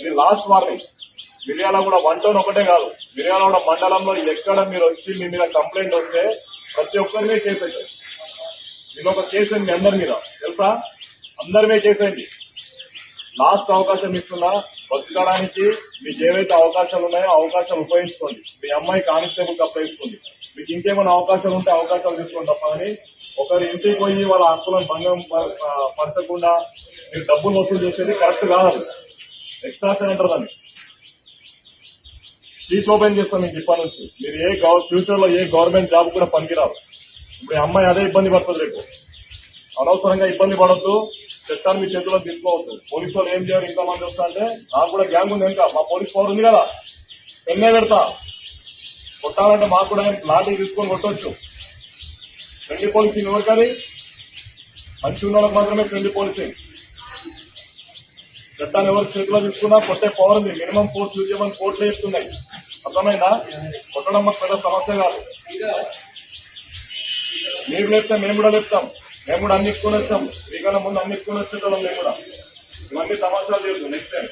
ఇది last warning మిర్యాల కూడా one town ఒకటే కాదు. మిర్యాల కూడా మండలంలో ఎక్కడ మీరు వచ్చి మీ మీద కంప్లైంట్ వస్తే ప్రతి ఒక్కరిమే చేసేయండి కేసు అవుతుంది ఇది ఒక కేసు అయింది మీ అందరి మీద. తెలుసా? అందరి మీద లాస్ట్ అవకాశం ఇస్తున్నా. బతకడానికి మీకు ఏవైతే అవకాశాలు ఉన్నాయో అవకాశాలు ఉపయోగించుకోండి. మీ అమ్మాయి కానిస్టేబుల్ అప్లై చేసుకోండి. మీకు ఇంకేమైనా అవకాశాలు ఉంటే అవకాశాలు తీసుకోండి తప్ప కానీ ఒకరి ఇంటికి పోయి వాళ్ళ హక్కులను భంగం పరచకుండా మీరు డబ్బులు వసూలు చేసేది కరెక్ట్ కాదు. ఎక్స్ట్రా అంటారు దాన్ని? షీట్ ఓపెన్ చేస్తాం మీకు ఇప్పటి నుంచి. మీరు ఏ ఫ్యూచర్లో ఏ గవర్నమెంట్ జాబ్ కూడా పనికిరారు ఇప్పుడు అమ్మాయి అదే ఇబ్బంది పడుతుంది రేపు. అనవసరంగా ఇబ్బంది పడద్దు. చట్టాన్ని మీ చేతిలో తీసుకోవద్దు. పోలీసు వాళ్ళు ఏం చేయాలి? ఇంకా మంది వస్తారంటే నాకు కూడా గ్యాంగ్ ఉంది ఇంకా మా పోలీస్ పవర్ ఉంది కదా. పెన్నే పెడతా. కొట్టాలంటే మాకు కూడా లాఠీ తీసుకొని కొట్టొచ్చు. ఫ్రెండ్లీ పోలీసింగ్ ఎవరికది? మంచి ఉన్న మాత్రమే ఫ్రెండ్లీ పోలీసింగ్ చట్టాన్ని ఎవరు చేతిలో తీసుకున్నా కొట్టే పవర్ ఉంది మినిమం ఫోర్స్ యూజ్ చేయమని కోర్టులు చెప్తున్నాయి అర్థమైందా? కొట్టడం మాకు పెద్ద సమస్య కాదు. మీరు లేపితే మేము కూడా లేపుతాం. మేము కూడా అన్ని ఎత్తుకొని వచ్చాం మీకన్నా ముందు అన్ని ఎత్తుకొని వచ్చేటోళ్ళం మేము కూడా. ఇవన్నీ తమాషాలు లేదు నెక్స్ట్ టైం